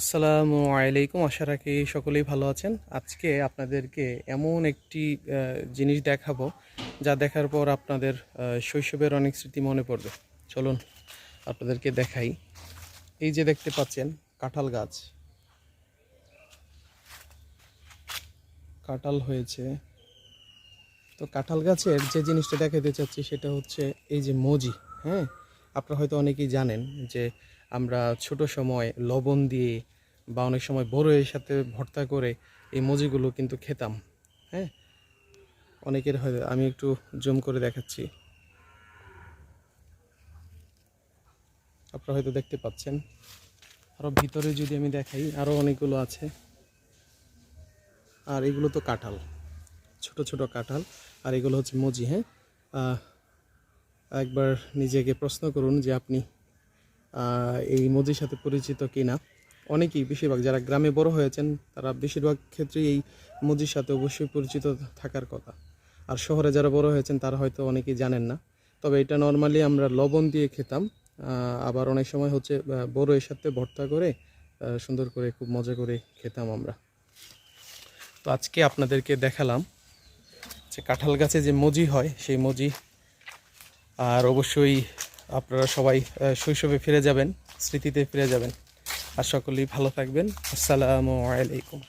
আসসালামু আলাইকুম, আশা রাখি সকলেই ভালো আছেন। আজকে আপনাদেরকে এমন একটি জিনিস দেখাবো, যা দেখার পর আপনাদের শৈশবের অনেক স্মৃতি মনে পড়বে। চলুন আপনাদেরকে দেখাই। এই যে দেখতে পাচ্ছেন, কাঁঠাল গাছ। কাঁঠাল হয়েছে। তো কাঁঠাল গাছের যে জিনিসটা দেখাতে চাচ্ছি, সেটা হচ্ছে এই যে মজি হ্যাঁ? আপনারা হয়তো অনেকেই জানেন যে আমরা ছোট সময় লবণ দিয়ে বা অনেক সময় বড়ের সাথে ভর্তা করে এই মজিগুলো কিন্তু খেতাম হ্যাঁ? অনেকের হয়তো আমি একটু জুম করে দেখাচ্ছি। আপনারা হয়তো দেখতে পাচ্ছেন। আরও ভিতরে যদি আমি দেখাই আরও অনেকগুলো আছে। আর এগুলো তো কাঁঠাল, ছোট ছোট কাঁঠাল। আর এগুলো হচ্ছে মজি হ্যাঁ? একবার নিজেকে প্রশ্ন করুন যে আপনি এই মজির সাথে পরিচিত কি না অনেকেই বেশিরভাগ যারা গ্রামে বড় হয়েছেন, তারা বেশিরভাগ ক্ষেত্রেই এই মজির সাথে অবশ্যই পরিচিত থাকার কথা। আর শহরে যারা বড় হয়েছেন, তারা হয়তো অনেকেই জানেন না। তবে এটা নর্মালি আমরা লবণ দিয়ে খেতাম। আবার অনেক সময় হচ্ছে বড় এর সাথে ভর্তা করে সুন্দর করে খুব মজা করে খেতাম আমরা। তো আজকে আপনাদেরকে দেখালাম যে কাঁঠাল গাছে যে মজি হয়, সেই মজি আর অবশ্যই আপনারা সবাই শৈশবে ফিরে যাবেন, স্মৃতিতে ফিরে যাবেন। আর সকলেই ভালো থাকবেন। আসসালামু আলাইকুম।